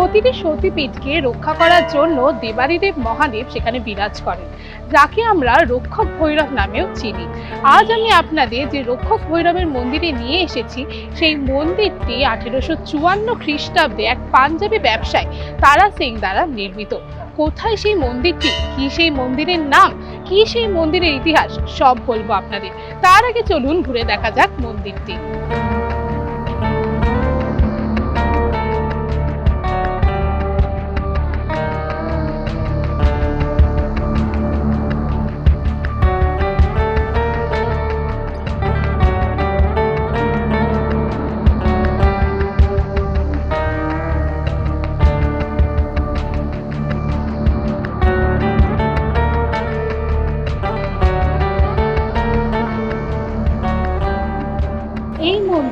প্রতিটি সতীপীঠকে রক্ষা করার জন্য দেবাদিদেব মহাদেব সেখানে বিরাজ করেন, যাকে আমরা রক্ষক ভৈরব নামেও চিনি। আজ আমি আপনাদের যে রক্ষক ভৈরবের মন্দিরে নিয়ে এসেছি, সেই মন্দিরটি আঠেরোশো চুয়ান্ন খ্রিস্টাব্দে এক পাঞ্জাবি ব্যবসায়ী তারা সিং দ্বারা নির্মিত। কোথায় সেই মন্দিরটি? কি সেই মন্দিরের নাম? কি সেই মন্দিরের ইতিহাস? সব বলব আপনাদের। তার আগে চলুন ঘুরে দেখা যাক মন্দিরটি।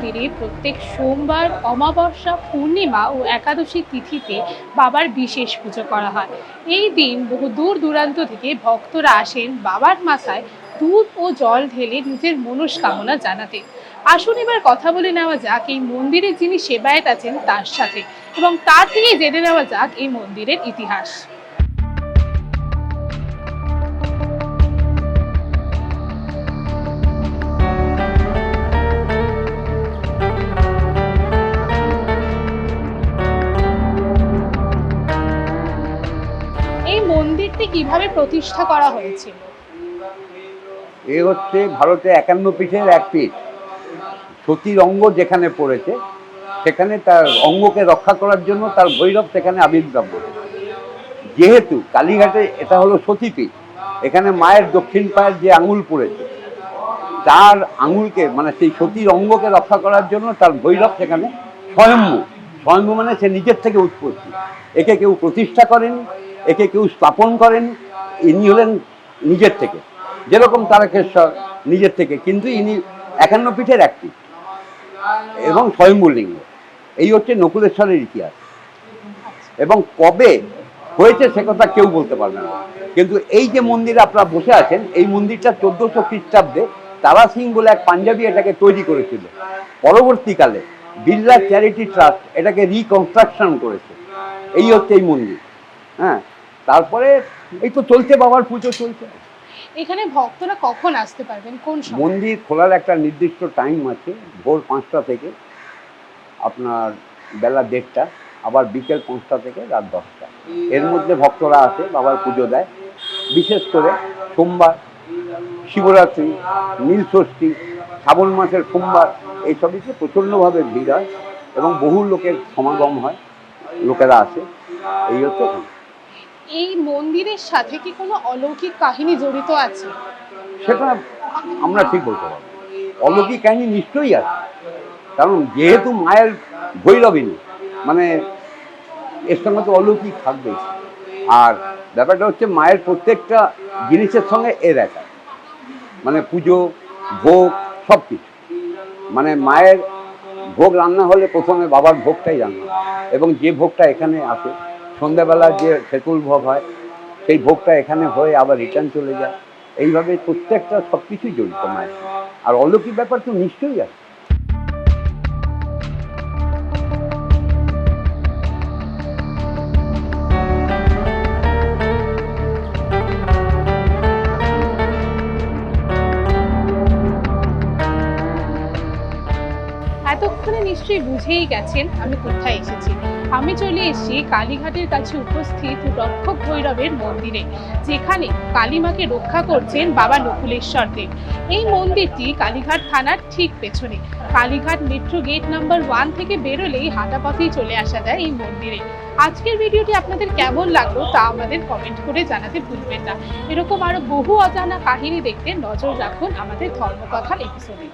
মন্দিরে প্রত্যেক সোমবার অমাবস্যা, পূর্ণিমা ও একাদশী তিথিতে বাবার বিশেষ পুজো করা হয়। এই দিন বহু দূর দূরান্ত থেকে ভক্তরা আসেন বাবার মাথায় দুধ ও জল ঢেলে নিজের মনস্কামনা জানাতে। আসুন এবার কথা বলে নেওয়া যাক এই মন্দিরে যিনি সেবায়েত আছেন তার সাথে এবং তার থেকেই জেনে নেওয়া যাক এই মন্দিরের ইতিহাস। কীভাবে প্রতিষ্ঠা করা হয়েছিল? এ হচ্ছে ভারতে একান্ন পীঠের এক পীঠ। সতীর অঙ্গ যেখানে পড়েছে, সেখানে তার অঙ্গকে রক্ষা করার জন্য তার ভৈরব সেখানে আবির্ভাব ঘটে যেহেতু কালীঘাটে এটা হলো সতীপীঠ এখানে মায়ের দক্ষিণ পায়ের যে আঙুল পড়েছে, তার আঙুলকে মানে সেই সতীর অঙ্গকে রক্ষা করার জন্য তার ভৈরব সেখানে স্বয়ম্ভু। স্বয়ম্ভু মানে সে নিজের থেকে উৎপত্তি। একে কেউ প্রতিষ্ঠা করেন একে কেউ স্থাপন করেন, ইনি হলেন নিজের থেকে। যেরকম তারকেশ্বর নিজের থেকে, কিন্তু ইনি একান্ন পীঠের একটি। এবং স্বয়ম্ভুলিঙ্গ। এই হচ্ছে নকুলেশ্বরের ইতিহাস। এবং কবে হয়েছে সে কথা কেউ বলতে পারবে না। কিন্তু এই যে মন্দিরে আপনারা বসে আছেন, এই মন্দিরটা চোদ্দশো খ্রিস্টাব্দে তারা সিং বলে এক পাঞ্জাবি এটাকে তৈরি করেছিল। পরবর্তীকালে বিড়লা চ্যারিটি ট্রাস্ট এটাকে রিকনস্ট্রাকশন করেছে। এই হচ্ছে এই মন্দির। হ্যাঁ? তারপরে এই তো চলছে বাবার পুজো চলছে। এখানে ভক্তরা কখন আসতে পারবেন? কোন সময়? মন্দির খোলার একটা নির্দিষ্ট টাইম আছে ভোর পাঁচটা থেকে আপনার বেলা দেড়টা আবার বিকেল পাঁচটা থেকে রাত দশটা। এর মধ্যে ভক্তরা আসে বাবার পুজো দেয়। বিশেষ করে সোমবার শিবরাত্রি নীলষষ্ঠী শ্রাবণ মাসের সোমবার এইসবইতে প্রচণ্ডভাবে ভিড় হয় এবং বহু লোকের সমাগম হয় লোকেরা আসে এই হচ্ছে। এই মন্দিরের সাথে কি কোনো অলৌকিক কাহিনী জড়িত আছে? সেটা আমরা ঠিক বলতে পারব অলৌকিক কাহিনী নিশ্চয়ই আছে। কারণ যেহেতু মায়ের ভৈরবিনী মানে এর সঙ্গে তো অলৌকিক থাকবেই। আর ব্যাপারটা হচ্ছে মায়ের প্রত্যেকটা জিনিসের সঙ্গে এর একা। মানে পুজো, ভোগ, সব কিছু। মানে মায়ের ভোগ রান্না হলে প্রথমে বাবার ভোগটাই রান্না এবং যে ভোগটা এখানে আসে সন্ধ্যাবেলা যে সেতুল ভোগ হয়, সেই ভোগটা এখানে হয়ে আবার রিটার্ন চলে যায় এইভাবে প্রত্যেকটা সব কিছুই জড়িত মায়ের। আর অলৌকিক ব্যাপার তো নিশ্চয়ই আছে এতক্ষণে নিশ্চয়ই বুঝেই গেছেন আমি কোথায় এসেছি। আমি চলে এসেছি কালীঘাটের কাছে উপস্থিত রক্ষক ভৈরবের মন্দিরে, যেখানে কালীমাকে রক্ষা করছেন বাবা নকুলেশ্বর দেব এই মন্দিরটি কালীঘাট থানার ঠিক পেছনে। Kalighat metro gate number one থেকে বেরোলেই হাঁটা পথেই চলে আসা যায় এই মন্দিরে। আজকের ভিডিওটি আপনাদের কেমন লাগল তা আমাদের কমেন্ট করে জানাতে ভুলবেন না। এরকম আরও বহু অজানা কাহিনী দেখতে নজর রাখুন আমাদের ধর্মকথার এপিসোডে